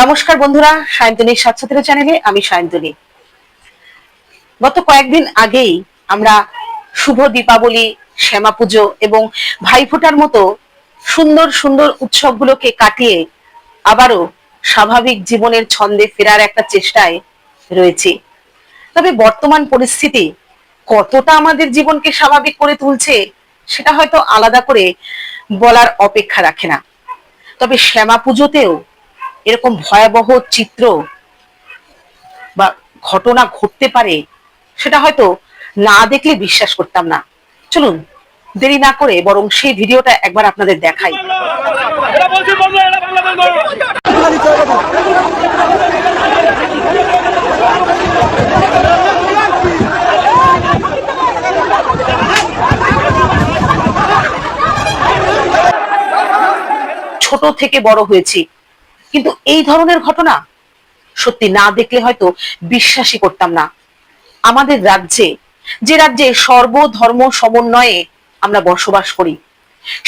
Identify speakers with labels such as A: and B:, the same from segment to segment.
A: নমস্কার বন্ধুরা সায়ন্তনীর স্বাচ্ছাত্র চ্যানেলে আমি সায়ন্তনী গত কয়েকদিন আগেই আমরা শুভ দীপাবলি, শ্যামা পুজো এবং ভাইফোঁটার মতো সুন্দর সুন্দর উৎসবগুলোকে কাটিয়ে আবারও স্বাভাবিক জীবনের ছন্দে ফেরার একটা চেষ্টায় রয়েছি। তবে বর্তমান পরিস্থিতি কতটা আমাদের জীবনকে স্বাভাবিক করে তুলছে, সেটা হয়তো আলাদা করে বলার অপেক্ষা রাখে না। তবে শ্যামা পুজোতেও এরকম ভয়াবহ চিত্র বা ঘটনা ঘটতে পারে, সেটা হয়তো না দেখলে বিশ্বাস করতাম না। চলুন, দেরি না করে বরং সেই ভিডিওটা একবার আপনাদের দেখাই। ছোট থেকে বড় হয়েছি। কিন্তু এই ধরনের ঘটনা সত্যি না দেখলে হয়তো বিশ্বাসই করতাম না। আমাদের রাজ্যে, যে রাজ্যে সর্বধর্ম সমন্বয়ে আমরা বসবাস করি,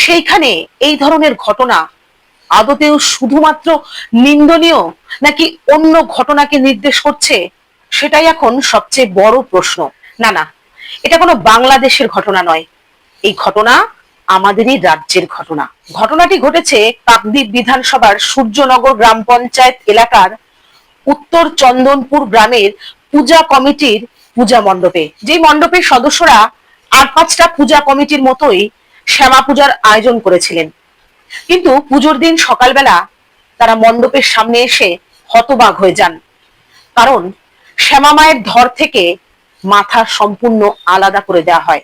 A: সেইখানে এই ধরনের ঘটনা আদতেও শুধুমাত্র নিন্দনীয় নাকি অন্য ঘটনাকে নির্দেশ করছে, সেটাই এখন সবচেয়ে বড় প্রশ্ন। না না, এটা কোনো বাংলাদেশের ঘটনা নয়। এই ঘটনা আমাদেরই রাজ্যের ঘটনা। ঘটনাটি ঘটেছে কাকদ্বীপ বিধানসভার সূর্যনগর গ্রাম পঞ্চায়েত এলাকার উত্তর চন্দনপুর গ্রামের পূজা কমিটির পূজা মণ্ডপে। যে মণ্ডপের সদস্যরা আর পাঁচটা পূজা কমিটির মতোই শ্যামা পূজার আয়োজন করেছিলেন। কিন্তু পুজোর দিন সকালবেলা তারা মণ্ডপের সামনে এসে হতবাক হয়ে যান। কারণ শ্যামা মায়ের ধর থেকে মাথা সম্পূর্ণ আলাদা করে দেওয়া হয়।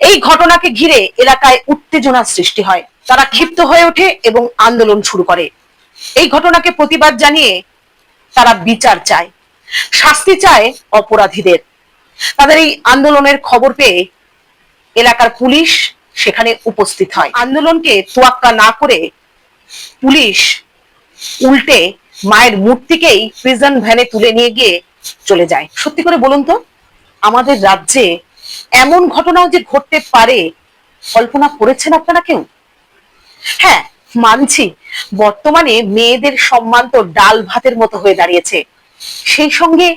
A: এই ঘটনাকে ঘিরে এলাকায় উত্তেজনা সৃষ্টি হয়। তারা ক্ষিপ্ত হয়ে ওঠে এবং আন্দোলন শুরু করে। এই ঘটনাকে প্রতিবাদ জানিয়ে তারা বিচার চায়। শাস্তি চায় অপরাধীদের। তাদের এই আন্দোলনের খবর পেয়ে এলাকার পুলিশ সেখানে উপস্থিত হয়। আন্দোলনকে তোয়াক্কা না করে পুলিশ উল্টে মায়ের মূর্তিকেই প্রিজন ভ্যানে তুলে নিয়ে গিয়ে চলে যায়। সত্যি করে বলুন তো, আমাদের রাজ্যে এমন ঘটনাও যে ঘটতে পারে, কল্পনা করেছেন আপনারা কেউ? হ্যাঁ মানছি, বর্তমানে মেয়েদের সম্মান তো ডাল ভাতের মতো হয়ে দাঁড়িয়েছে। সেই সঙ্গে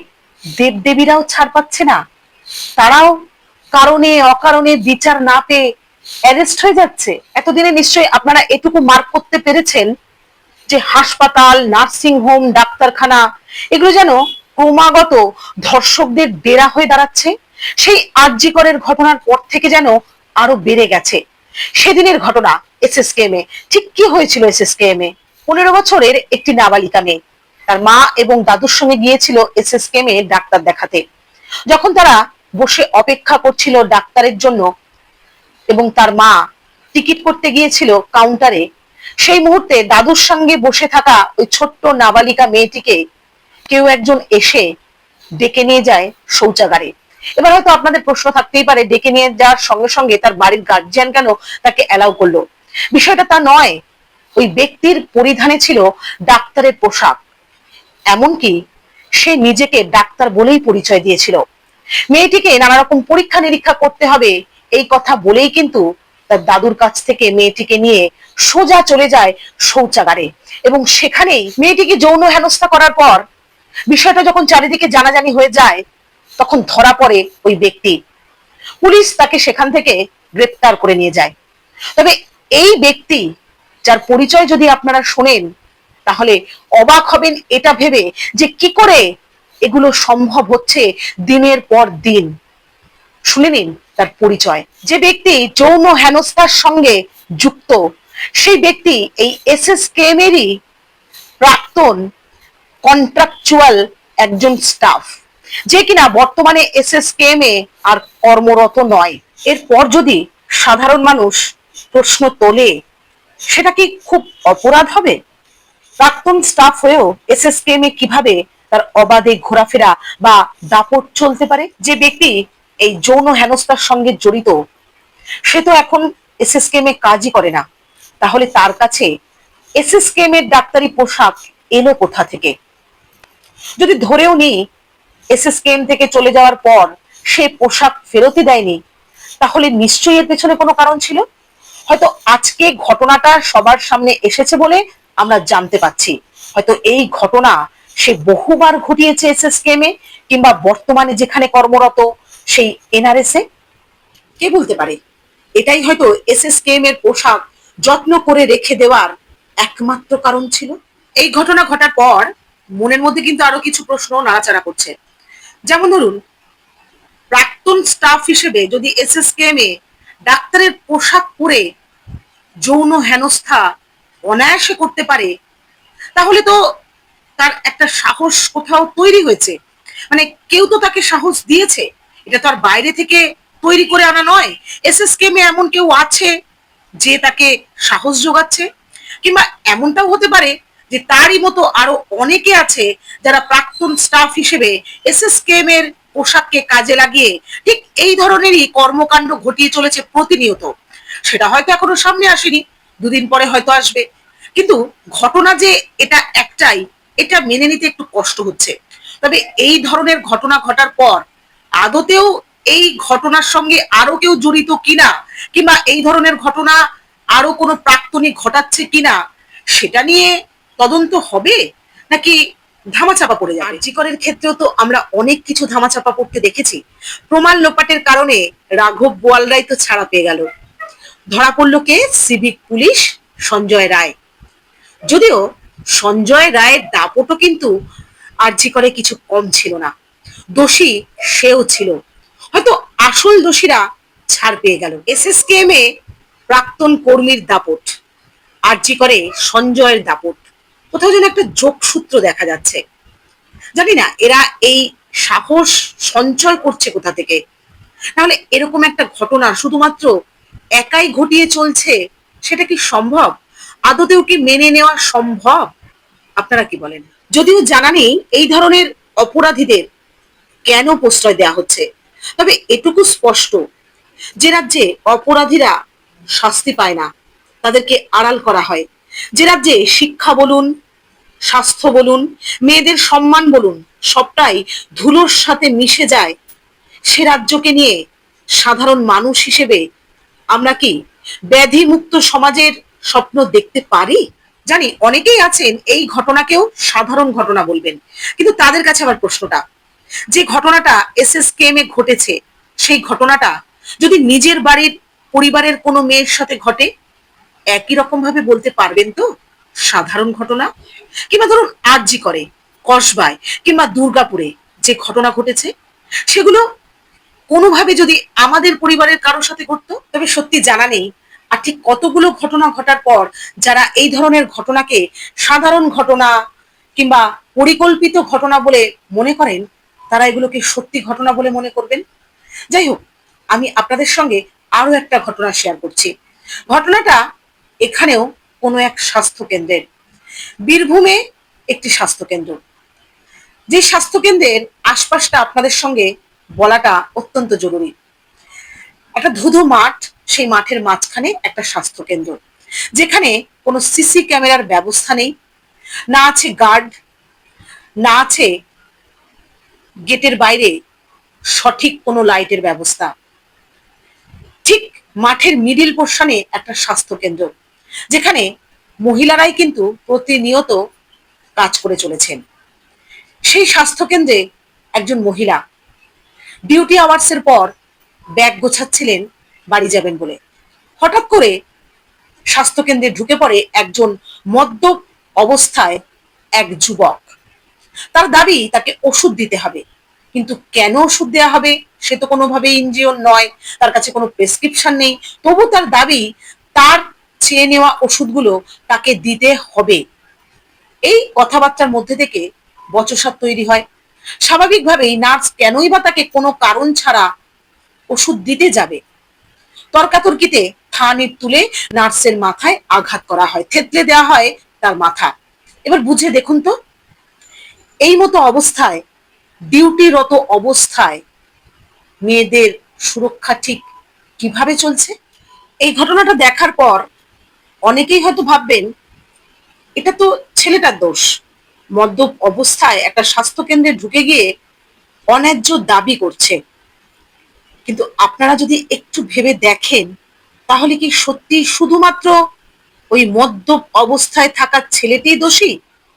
A: দেবদেবীরাও ছাড় পাচ্ছে না। তারাও কারণে অকারণে বিচার না পেয়ে অ্যারেস্ট হয়ে যাচ্ছে। এতদিনে নিশ্চয়ই আপনারা এটুকু মার্ক করতে পেরেছেন যে হাসপাতাল, নার্সিং হোম, ডাক্তারখানা, এগুলো যেন ক্রমাগত ধর্ষকদের ডেরা হয়ে দাঁড়াচ্ছে। সেই আর্যিকরের ঘটনার পর থেকে যেন আরও বেড়ে গেছে। সেদিনের ঘটনা এসএসকেএম এ। ঠিক কি হয়েছিল এসএসকেএম এ? পনেরো বছরের একটি নাবালিকা মেয়ে। তার মা এবং দাদুর সঙ্গে গিয়েছিল এসএসকেএম এ ডাক্তার দেখাতে। যখন তারা বসে অপেক্ষা করছিল ডাক্তারের জন্য এবং তার মা টিকিট করতে গিয়েছিল কাউন্টারে সেই মুহূর্তে দাদুর সঙ্গে বসে থাকা ওই ছোট্ট নাবালিকা মেয়েটিকে কেউ একজন এসে ডেকে নিয়ে যায় শৌচাগারে। এবার হয়তো আপনাদের প্রশ্ন থাকতেই পারে, ডেকে নিয়ে যাওয়ার সঙ্গে সঙ্গে তার বাড়ির গার্জিয়ান কেন তাকে অ্যালাউ করল? বিষয়টা তা নয়, ওই ব্যক্তির পরিধানে ছিল ডাক্তারের পোশাক। এমনকি সে নিজেকে ডাক্তার বলেই পরিচয় দিয়েছিল। মেয়েটিকে নানা রকম পরীক্ষা নিরীক্ষা করতে হবে, এই কথা বলেই কিন্তু তার দাদুর কাছ থেকে মেয়েটিকে নিয়ে সোজা চলে যায় শৌচাগারে। এবং সেখানেই মেয়েটিকে যৌন হেনস্থা করার পর, বিষয়টা যখন চারিদিকে জানাজানি হয়ে যায় তখন ধরা পড়ে ওই ব্যক্তি। পুলিশ তাকে সেখান থেকে গ্রেপ্তার করে নিয়ে যায়। তবে এই ব্যক্তি, যার পরিচয় যদি আপনারা শোনেন, তাহলে অবাক হবেন এটা ভেবে যে কি করে এগুলো সম্ভব হচ্ছে দিনের পর দিন। শুনে নিন তার পরিচয়। যে ব্যক্তি যৌন হেনস্থার সঙ্গে যুক্ত, সেই ব্যক্তি এই এস এস কেমেরই প্রাক্তন কন্ট্রাকচুয়াল একজন স্টাফ যে কিনা বর্তমানে এস এস এ আর কর্মরত নয়। এরপর যদি সাধারণ মানুষ প্রশ্ন তোলে, সেটা কি খুব অপরাধ হবে? প্রাক্তন স্টাফ হয়েও এস এস এ কীভাবে তার অবাধে ঘোরাফেরা বা দাপট চলতে পারে? যে ব্যক্তি এই যৌন হেনস্থার সঙ্গে জড়িত, সে তো এখন এস এস এ কাজই করে না। তাহলে তার কাছে এস এস এর ডাক্তারি পোশাক এলো কোথা থেকে? যদি ধরেও নিই এসএসকেএম থেকে চলে যাওয়ার পর সে পোশাক ফেরতই দেয়নি। তাহলে নিশ্চয়ই এর পেছনে কোনো কারণ ছিল? হয়তো আজকে ঘটনাটা সবার সামনে এসেছে বলে আমরা জানতে পাচ্ছি হয়তো এই ঘটনা সে বহুবার ঘটিয়েছে এস এ কিংবা বর্তমানে যেখানে কর্মরত সেই এনআরএস এ? কে বলতে পারে? এটাই হয়তো এস এস এর পোশাক যত্ন করে রেখে দেওয়ার একমাত্র কারণ ছিল। এই ঘটনা ঘটার পর মনের মধ্যে কিন্তু আরও কিছু প্রশ্ন নাড়াচাড়া করছে। যেমন ধরুন, প্রাক্তন স্টাফ হিসেবে যদি এস এ ডাক্তারের পোশাক পরে যৌন হেনস্থা অনায়াসে করতে পারে, তাহলে তো তার একটা সাহস কোথাও তৈরি হয়েছে। মানে কেউ তো তাকে সাহস দিয়েছে। এটা তো আর বাইরে থেকে তৈরি করে আনা নয়। এস এস কেমে এমন কেউ আছে যে তাকে সাহস যোগাচ্ছে? কিংবা এমনটাও হতে পারে যে তারই মতো আরও অনেকে আছে যারা প্রাক্তন স্টাফ হিসেবে এস এস কেম এর পোশাককে কাজে লাগিয়ে ঠিক এই ধরনেরই কর্মকাণ্ড ঘটিয়ে চলেছে প্রতিনিয়ত। সেটা হয়তো এখনও সামনে আসেনি, দুদিন পরে হয়তো আসবে। কিন্তু ঘটনা যে এটা একটাই, এটা মেনে নিতে একটু কষ্ট হচ্ছে। তবে এই ধরনের ঘটনা ঘটার পর আদতেও এই ঘটনার সঙ্গে আরও কেউ জড়িত কিনা কিংবা এই ধরনের ঘটনা আরও কোনো প্রাক্তনী ঘটাচ্ছে কিনা, সেটা নিয়ে তদন্ত হবে? নাকি ধামাচাপা পড়ে যাবে? জিকরের ক্ষেত্রেও তো আমরা অনেক কিছু ধামাচাপা পড়তে দেখেছি। প্রমাণ লোপাটের কারণে রাঘব বোয়ালরাই তো ছাড়া পেয়ে গেল। ধরা পড়ল কে? Civic police Sanjay Roy. যদিও সঞ্জয় রায়ের দাপটও কিন্তু আরজি করে কিছু কম ছিল না। দোষী সেও ছিল। হয়তো আসল দোষীরা ছাড় পেয়ে গেল। এসএসকেএম এ প্রাক্তন কর্মীর দাপট আরজি করে সঞ্জয়ের দাপট। কোথাও যেন একটা যোগসূত্র দেখা যাচ্ছে। জানি না, এরা এই সাহস সঞ্চয় করছে কোথা থেকে? তাহলে এরকম একটা ঘটনা শুধুমাত্র একাই ঘটিয়ে চলছে, সেটা কি সম্ভব? আদতেও কি মেনে নেওয়া সম্ভব? আপনারা কি বলেন? যদিও জানা নেই এই ধরনের অপরাধীদের কেন প্রশ্রয় দেওয়া হচ্ছে। তবে এটুকু স্পষ্ট, যে রাজ্যে অপরাধীরা শাস্তি পায় না, তাদেরকে আড়াল করা হয়। যে রাজ্যে শিক্ষা বলুন স্বাস্থ্য বলুন, মেয়েদের সম্মান বলুন, সবটাই ধুলোর সাথে মিশে যায়। সে রাজ্যকে নিয়ে সাধারণ মানুষ হিসেবে আমরা কি ব্যাধি মুক্ত সমাজের স্বপ্ন দেখতে পারি? জানি, অনেকেই আছেন এই ঘটনাকেও সাধারণ ঘটনা বলবেন, কিন্তু তাদের কাছে আবার প্রশ্নটা, যে ঘটনাটা এস এস এ ঘটেছে, সেই ঘটনাটা যদি নিজের বাড়ির পরিবারের কোনো মেয়ের সাথে ঘটে, একই রকম ভাবে বলতে পারবেন তো? সাধারণ ঘটনা, কিংবা ধরুন আরজি করে, কসবায়, কিংবা দুর্গাপুরে যে ঘটনা ঘটেছে, সেগুলো কোনোভাবে যদি আমাদের পরিবারের কারোর সাথে ঘটতো, তবে সত্যি জানা নেই আর ঠিক কতগুলো ঘটনা ঘটার পর যারা এই ধরনের ঘটনাকে সাধারণ ঘটনা কিংবা পরিকল্পিত ঘটনা বলে মনে করেন, তারা এগুলোকে সত্যি ঘটনা বলে মনে করবেন। যাই হোক, আমি আপনাদের সঙ্গে আরও একটা ঘটনা শেয়ার করছি। ঘটনাটা এখানেও কোনো এক স্বাস্থ্য কেন্দ্রের বীরভূমে একটি স্বাস্থ্য কেন্দ্র যে স্বাস্থ্য কেন্দ্রের আশপাশটা আপনাদের সঙ্গে বলাটা অত্যন্ত জরুরি। একটা ধুধু মাঠ, সেই মাঠের মাঝখানে একটা স্বাস্থ্য কেন্দ্র যেখানে কোনো সিসি ক্যামেরার ব্যবস্থা নেই। না আছে গার্ড, না আছে গেটের বাইরে সঠিক কোনো লাইটের ব্যবস্থা। ঠিক মাঠের মিডিল পোর্শনে একটা স্বাস্থ্য কেন্দ্র যেখানে মহিলারাই কিন্তু প্রতিনিয়ত কাজ করে চলেছেন। সেই স্বাস্থ্য কেন্দ্রে একজন মহিলা ডিউটি আওয়ার্সের পর ব্যাগ গোছাচ্ছিলেন, বাড়ি যাবেন বলে। হঠাৎ করে স্বাস্থ্যকেন্দ্রে ঢুকে পড়ে একজন মদ্যপ অবস্থায় এক যুবক। তার দাবি, তাকে ওষুধ দিতে হবে। কিন্তু কেন ওষুধ দেওয়া হবে সে তো কোনোভাবে ইনজিওর নয়, তার কাছে কোনো প্রেসক্রিপশন নেই। তবু তার দাবি, তার চেয়ে নেওয়া ওষুধগুলো তাকে দিতে হবে। এই কথাবার্তার মধ্যে থেকে বচসাত তৈরি হয়। স্বাভাবিকভাবেই নার্স কেনই বা তাকে কোনো কারণ ছাড়া ওষুধ দিতে যাবে? তর্কাতর্কিতে থানির তুলে নার্সের মাথায় আঘাত করা হয়, থেতলে দেওয়া হয় তার মাথা। এবার বুঝে দেখুন তো, এই মতো অবস্থায়, ডিউটিরত অবস্থায় মেয়েদের সুরক্ষা ঠিক কীভাবে চলছে? এই ঘটনাটা দেখার পর অনেকেই হয়তো ভাববেন, এটা তো ছেলেটার দোষ। মদ্যপ অবস্থায় একটা স্বাস্থ্য কেন্দ্রে ঢুকে গিয়ে অন্যায্য দাবি করছে। কিন্তু আপনারা যদি একটু ভেবে দেখেন, তাহলে কি সত্যি শুধুমাত্র ওই মদ্যপ অবস্থায় থাকা ছেলেটি দোষী?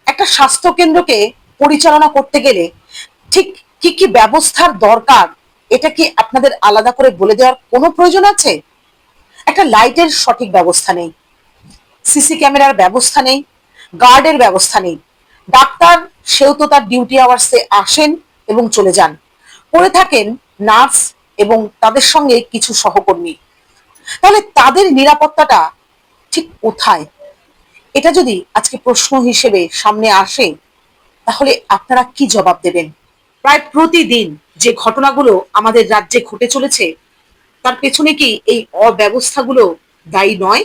A: একটা স্বাস্থ্য কেন্দ্রকে পরিচালনা করতে গেলে ঠিক কি কি ব্যবস্থার দরকার, এটা কি আপনাদের আলাদা করে বলে দেওয়ার কোনো প্রয়োজন আছে? একটা লাইটের সঠিক ব্যবস্থা নেই। সিসি ক্যামেরার ব্যবস্থা নেই, গার্ডের ব্যবস্থা নেই। ডাক্তার সেও তো তার ডিউটি আওয়ার্সে আসেন এবং চলে যান। করে থাকেন নার্স এবং তাদের সঙ্গে কিছু সহকর্মী। তাহলে তাদের নিরাপত্তাটা ঠিক কোথায়? এটা যদি আজকে প্রশ্ন হিসেবে সামনে আসে, তাহলে আপনারা কি জবাব দেবেন? প্রায় প্রতিদিন যে ঘটনাগুলো আমাদের রাজ্যে ঘটে চলেছে, তার পেছনে কি এই অব্যবস্থাগুলো দায়ী নয়?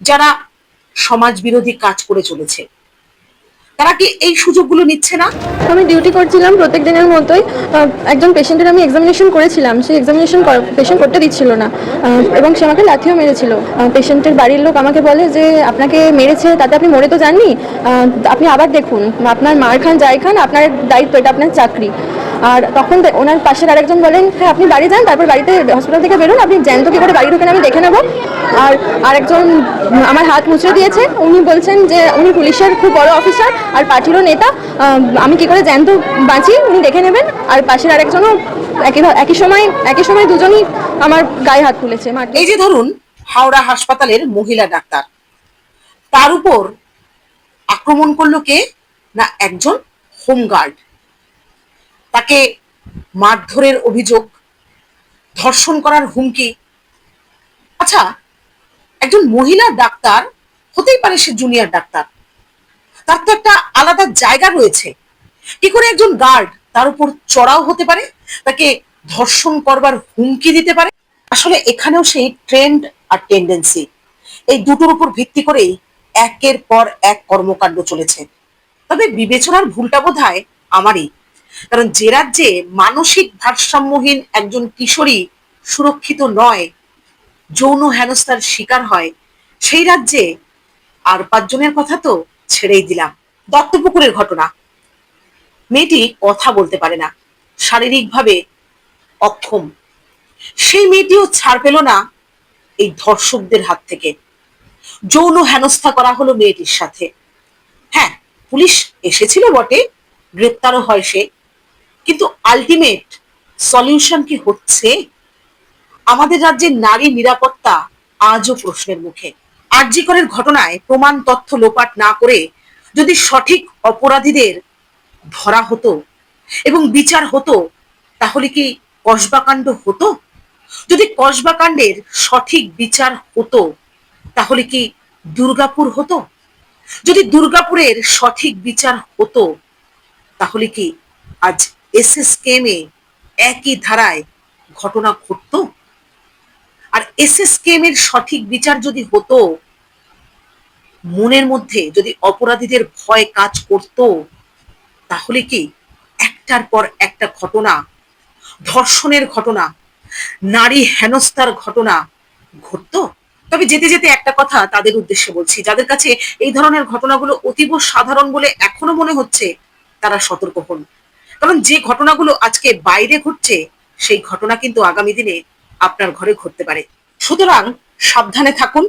A: যারা সমাজ বিরোধী কাজ করে চলেছে। তারা কি এই সুযোগগুলো নিচ্ছে না?
B: আমি ডিউটি করছিলাম প্রত্যেক দিনের মতোই একজন পেশেন্টের আমি এক্সামিনেশন করেছিলাম। সেই এক্সামিনেশন পেশেন্ট করতে দিচ্ছিল না। এবং সে আমাকে লাথিও মেরেছিল। পেশেন্টের বাড়ির লোক আমাকে বলে যে, আপনাকে মেরেছে, তাতে আপনি মরে তো যাননি। আপনি আবার দেখুন। আপনার মার খান, যাই খান, আপনার দায়িত্ব এটা, আপনার চাকরি। আর তখন ওনার পাশের আরেকজন বলেন হ্যাঁ আপনি বাড়ি যান, তারপর বাড়িতে হসপিটাল থেকে বেরোন, আপনি জ্যান্ত কি করে বাড়ি ঢোকেন আমি দেখে নেব। আর আরেকজন আমার হাত মুছে দিয়েছে। উনি বলছেন যে, উনি পুলিশের খুব বড় অফিসার আর পার্টিরও নেতা আমি কি করে জ্যান্ত বাঁচি, উনি দেখে নেবেন। আর পাশের আরেকজনও একই একই সময় একই সময় দুজনই আমার গায়ে হাত তুলেছে
A: এই যে ধরুন, হাওড়া হাসপাতালের মহিলা ডাক্তার। তার উপর আক্রমণ করল কে? না, একজন হোমগার্ড। তাকে মারধরের অভিযোগ, ধর্ষণ করার হুমকি। আচ্ছা একজন মহিলা ডাক্তার হতেই পারে সে জুনিয়র ডাক্তার। তার তো একটা আলাদা জায়গা রয়েছে। কি করে একজন গার্ড তার উপর চড়াও হতে পারে? তাকে ধর্ষণ করবার হুমকি দিতে পারে? আসলে এখানেও সেই ট্রেন্ড আর টেন্ডেন্সি এই দুটোর উপর ভিত্তি করেই একের পর এক কর্মকাণ্ড চলেছে। তবে বিবেচনার ভুলটা বোধ হয় আমারই। কারণ যে রাজ্যে মানসিক ভারসাম্যহীন একজন কিশোরী সুরক্ষিত নয়, যৌন হেনস্থার শিকার হয়, সেই রাজ্যে আর পাঁচজনের কথা তো ছেড়েই দিলাম। দত্তপুকুরের ঘটনা। মেয়েটি কথা বলতে পারে না। শারীরিকভাবে অক্ষম। সেই মেয়েটিও ছাড় পেল না এই ধর্ষকদের হাত থেকে। যৌন হেনস্থা করা হলো মেয়েটির সাথে। হ্যাঁ পুলিশ এসেছিল বটে, গ্রেপ্তারও হয় সে। কিন্তু আলটিমেট সলিউশন কি হচ্ছে? আমাদের রাজ্যের নারী নিরাপত্তা আজও প্রশ্নের মুখে। আরজিকরের ঘটনায় প্রমাণ তথ্য লোপাট না করে যদি সঠিক অপরাধীদের ধরা হতো এবং বিচার হতো, তাহলে কি কসবাকাণ্ড হতো? যদি কসবাকাণ্ডের সঠিক বিচার হতো, তাহলে কি দুর্গাপুর হতো? যদি দুর্গাপুরের সঠিক বিচার হতো, তাহলে কি আজ এসএস কেমে একই ধারায় ঘটনা ঘটতো? আর এসএস কেমের সঠিক বিচার যদি হতো, মনের মধ্যে যদি অপরাধীদের ভয় কাজ করত, তাহলে কি একটার পর একটা ঘটনা, ধর্ষণের ঘটনা, নারী হেনস্থার ঘটনা ঘটতো? তবে যেতে যেতে একটা কথা তাদের উদ্দেশ্যে বলছি, যাদের কাছে এই ধরনের ঘটনাগুলো অতীব সাধারণ বলে এখনও মনে হচ্ছে, তারা সতর্ক হন। কারণ যে ঘটনাগুলো আজকে বাইরে ঘটছে, সেই ঘটনা কিন্তু আগামী দিনে আপনার ঘরে ঘটতে পারে। সুতরাং সাবধানে থাকুন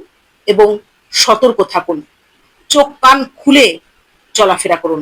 A: এবং সতর্ক থাকুন। চোখ কান খুলে চলাফেরা করুন।